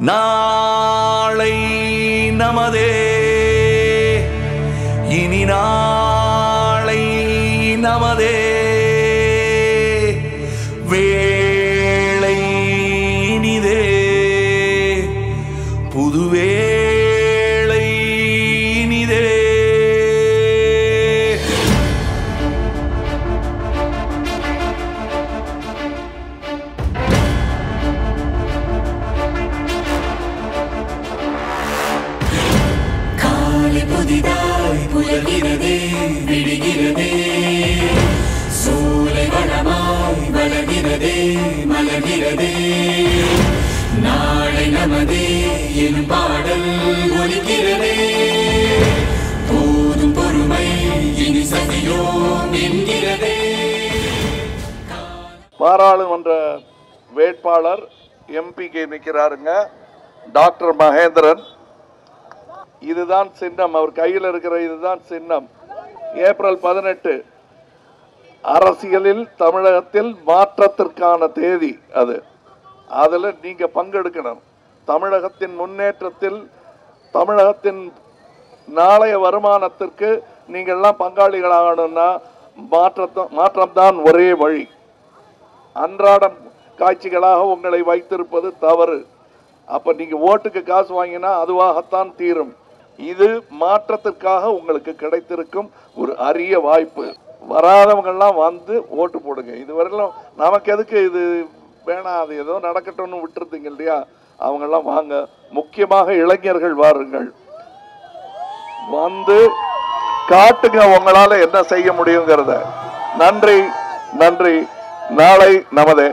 நாளை நமதே. இனி நாளை நமதே. வேளை இனிதே. புதுவே வளர்கிறதே விடுகிறதே. சூலை வளமாய் வளர்கிறதே மலர்கிறதே. நாளை நமதே எனும் பாடல் ஒலிக்கிறதே. போதும் பொறுமை இனி சதியோம் என்கிறதே. பாராளுமன்ற வேட்பாளர் எம்பிக்கு நிற்கிறாருங்க. டாக்டர் மகேந்திரன் இதுதான் சின்னம். அவர் கையில் இருக்கிற இதுதான் சின்னம். ஏப்ரல் பதினெட்டு அரசியலில் தமிழகத்தில் மாற்றத்திற்கான தேதி அது. அதில் நீங்கள் பங்கெடுக்கணும். தமிழகத்தின் முன்னேற்றத்தில் தமிழகத்தின் நாளைய வருமானத்திற்கு நீங்கள்லாம் பங்காளிகளாகணும்னா மாற்றத்தை மாற்றம்தான் ஒரே வழி. அன்றாடம் காட்சிகளாக உங்களை வைத்திருப்பது தவறு. அப்போ நீங்கள் ஓட்டுக்கு காசு வாங்கினா அதுவாகத்தான் தீரும். இது மாற்றத்திற்காக உங்களுக்கு கிடைத்திருக்கும் ஒரு அரிய வாய்ப்பு. வராதவங்க எல்லாம் வந்து ஓட்டு போடுங்க. இதுவரையிலும் நமக்கு எதுக்கு இது வேணாம் அது ஏதோ நடக்கட்டும்னு விட்டுருந்தீங்க இல்லையா? அவங்கெல்லாம் வாங்க. முக்கியமாக இளைஞர்கள் வாருங்கள். வந்து காட்டுங்க உங்களால என்ன செய்ய முடியுங்கிறத. நன்றி நன்றி. நாளை நமதே.